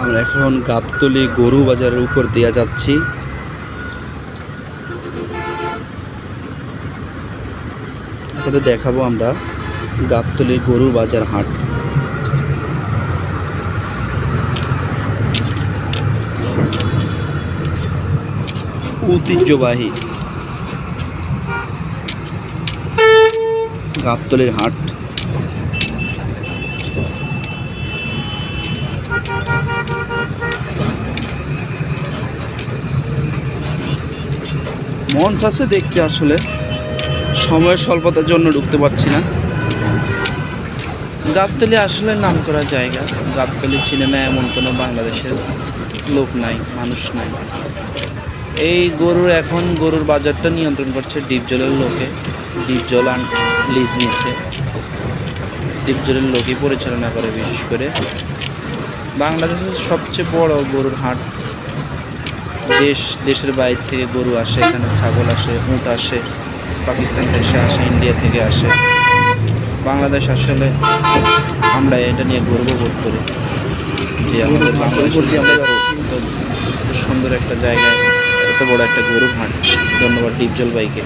এখন গাবতলি গরু বাজারের উপর দিয়ে যাচ্ছি। আপনাদের দেখাবো আমরা গাবতলি গরু বাজার হাট। ঐতিহ্যবাহী গাবতলির হাট। মন চাচ্ছে দেখতে আসলে। সময়ের স্বল্পতার জন্য ঢুকতে পারছি না। গাবতলি আসলে নাম করা জায়গা। গাবতলি চিনে না এমন কোনো বাংলাদেশের লোক নাই, মানুষ নাই। এই গরুর এখন গরুর বাজারটা নিয়ন্ত্রণ করছে ডিপজলের লোকে। ডিপজল আন লিজ নিচ্ছে ডিপজলের লোকই পরিচালনা করে বিশেষ করে। বাংলাদেশের সবচেয়ে বড় গরুর হাট দেশ দেশের বাইরে থেকে গরু আসে এখানে ছাগল আসে উঁট আসে পাকিস্তান থেকে আসে ইন্ডিয়া থেকে আসে। বাংলাদেশ আসলে আমরা এটা নিয়ে গর্ববোধ করি যে আমাদের বাংলাদেশ সুন্দর একটা জায়গায় এত বড় একটা গরু হাট ধন্যবাদ ডিপজল বাইকে